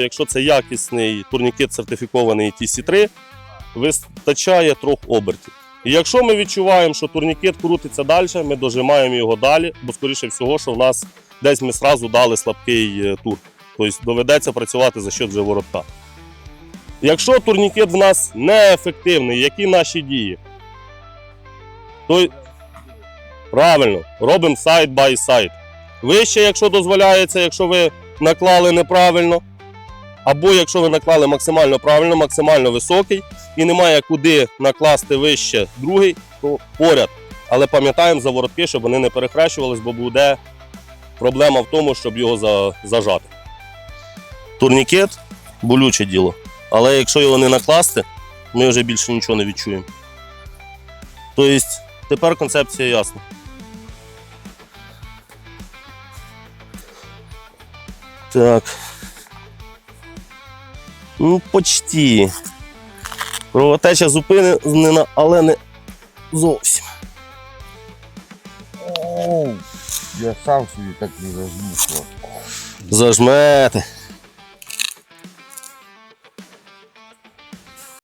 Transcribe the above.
Якщо це якісний турнікет сертифікований TC3, вистачає трьох обертів. І якщо ми відчуваємо, що турнікет крутиться далі, ми дожимаємо його далі, бо скоріше всього, що в нас десь ми сразу дали слабкий е, тур. Тобто доведеться працювати за счет вже воротка. Якщо турнікет в нас неефективний, які наші дії? То правильно, робимо сайд бай сайд. Вище, якщо дозволяється, якщо ви наклали неправильно, або якщо ви наклали максимально правильно, максимально високий і немає куди накласти вище другий, то поряд. Але пам'ятаємо за воротки, щоб вони не перехрещувались, бо буде проблема в тому, щоб його за- зажати. Турнікет болюче діло. Але якщо його не накласти, ми вже більше нічого не відчуємо. Тобто, тепер концепція ясна. Так. Ну, почти. Кровотеча зупинена, але не зовсім. Оу, я сам собі так не зажму. Зажмете.